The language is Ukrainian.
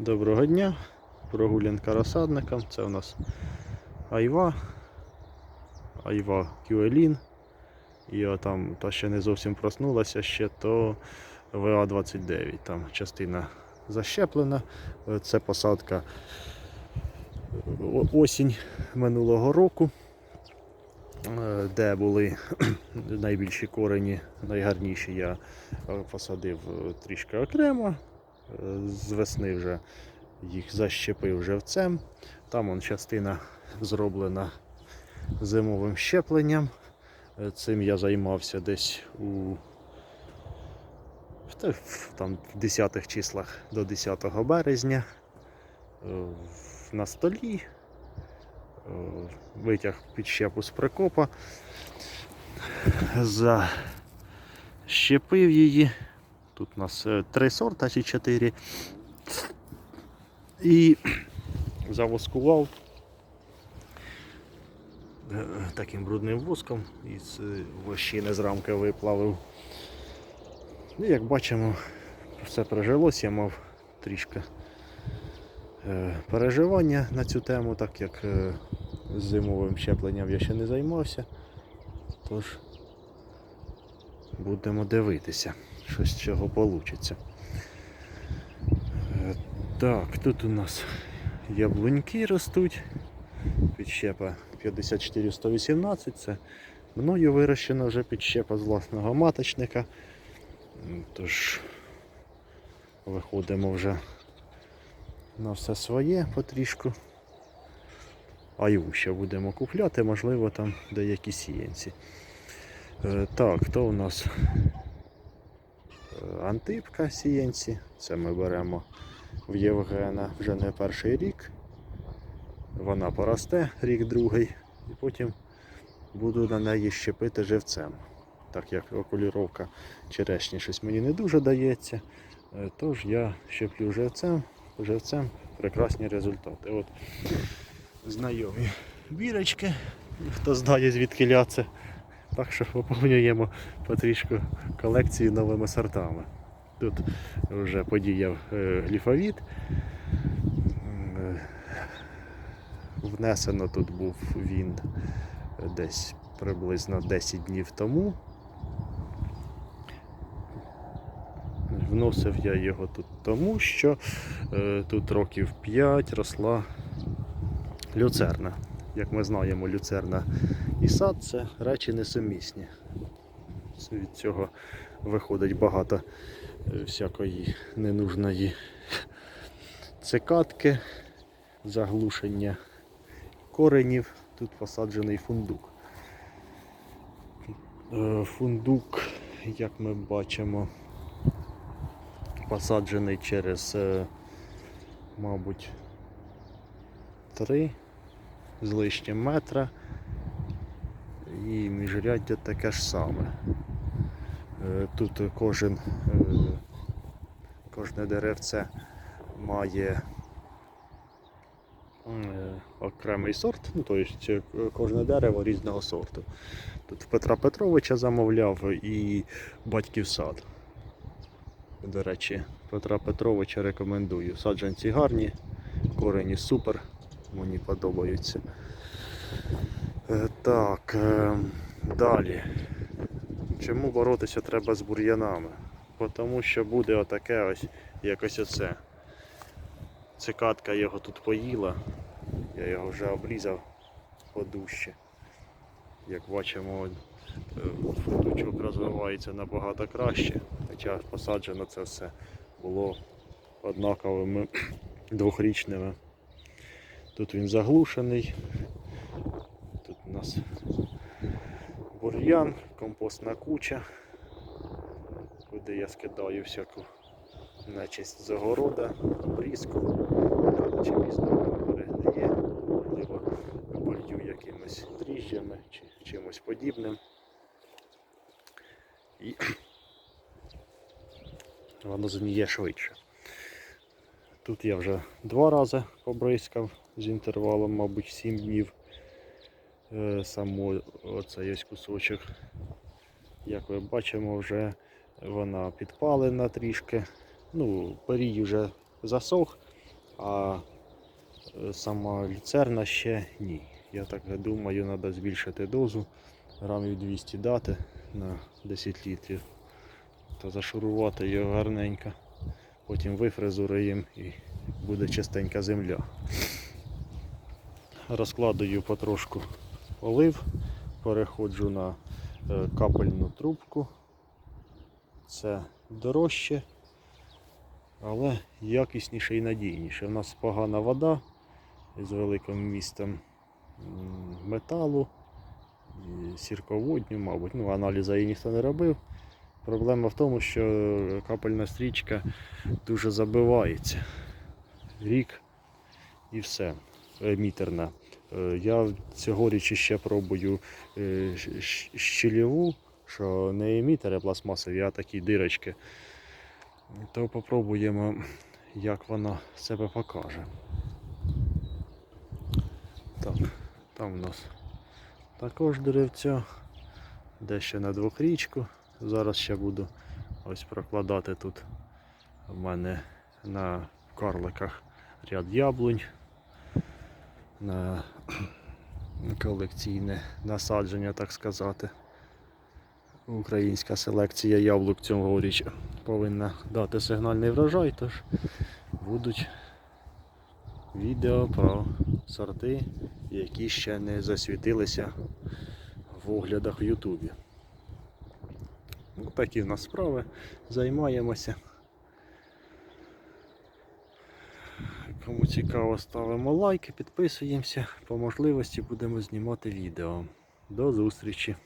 Доброго дня. Прогулянка розсадником. Це у нас Айва. Айва Кюелін. І там та ще не зовсім проснулася ще, то ВА-29. Там частина защеплена. Е, Це посадка осінь минулого року, е, де були найбільші корені, найгарніші я е, посадив е, трішки окремо. З весни вже їх защепив живцем. Там он частина зроблена зимовим щепленням. Е, Цим я займався десь у там, в 10 числах до 10 березня. Е, На столі е, витяг підщепу з прикопа, защепив її. Тут у нас е, три сорта чи чотири. І завоскував е, таким брудним воском із е, вощини з рамки виплавив. І як бачимо, все прижилось, я мав трішки переживання на цю тему, так як з зимовим щепленням я ще не займався. Тож будемо дивитися, що з цього вийде. Так, тут у нас яблуньки ростуть. Підщепа 54118. Це мною вирощена вже підщепа з власного маточника. Тож виходимо вже на все своє потрішку. Аю ще будемо купляти, можливо, там деякі сіянці. Е, Так, то у нас антипка сіянці. Це ми беремо в Євгена вже не перший рік. Вона поросте рік другий, і потім буду на неї щепити живцем. Так як окуліровка черешні щось мені не дуже дається. е, Тож я щеплю живцем, живцем прекрасні результати. От знайомі бірочки, хто знає звідки ляце. Так що поповнюємо потрішку колекцію новими сортами. Тут вже подіяв е, гліфовіт. Е, Внесено тут був він десь приблизно 10 днів тому. Вносив я його тут тому, що е, тут років 5 росла люцерна. Як ми знаємо, люцерна і сад це речі несумісні. Від цього виходить багато всякої ненужної цикатки, заглушення коренів. Тут посаджений фундук. Е, Фундук, як ми бачимо, посаджений через, е, мабуть, 3 з лишнім метра. І міжряддя таке ж саме. Е, Тут кожен, кожне деревце має е, окремий сорт, ну тобто кожне дерево різного сорту. Тут Петра Петровича замовляв і батьків сад. До речі, Петра Петровича рекомендую. Саджанці гарні, корені супер, мені подобаються. Е, Так, е, далі. Чому боротися треба з бур'янами? Тому що буде отаке ось якось оце. Цикатка його тут поїла. Я його вже обрізав подужче. Як бачимо, е, фундучок розвивається набагато краще. Хоча посаджено це все було однаковими двохрічними. Тут він заглушений. Тут у нас бур'ян, компостна куча, куди я скидаю всяку нечисть з огорода, обрізку. Рано чи пізно вона перегниє, можливо, полью якимись дріжджами чи чимось подібним. І воно зміє швидше. Тут я вже два рази побризкав з інтервалом, мабуть, 7 днів. Е, Само оцей ось кусочок. Як ви бачимо, вже вона підпалена трішки. Ну, перій вже засох, а е, сама люцерна ще ні. Я так думаю, треба збільшити дозу, грамів 200 дати на 10 літрів та зашурувати його гарненько. Потім вифрезуруємо і буде чистенька земля. Розкладую потрошку олив, переходжу на е, капельну трубку. Це дорожче, але якісніше і надійніше. У нас погана вода з великим містом металу, сірководню, мабуть. Ну, аналіза її ніхто не робив. Проблема в тому, що капельна стрічка дуже забивається. Рік і все. Е, Мітерна. Е, Я цьогоріч ще пробую е, щ- щ- щільову, що не емітери пластмасові, а такі дирочки. То попробуємо, як вона себе покаже. Так, там у нас також деревця, дещо на двохрічку. Зараз ще буду ось прокладати тут у мене на карликах ряд яблунь на колекційне насадження, так сказати. Українська селекція яблук цьогоріч повинна дати сигнальний врожай, тож будуть відео про сорти, які ще не засвітилися в оглядах в Ютубі. Ну, такі в нас справи. Займаємося. Кому цікаво, ставимо лайки, підписуємося. По можливості будемо знімати відео. До зустрічі!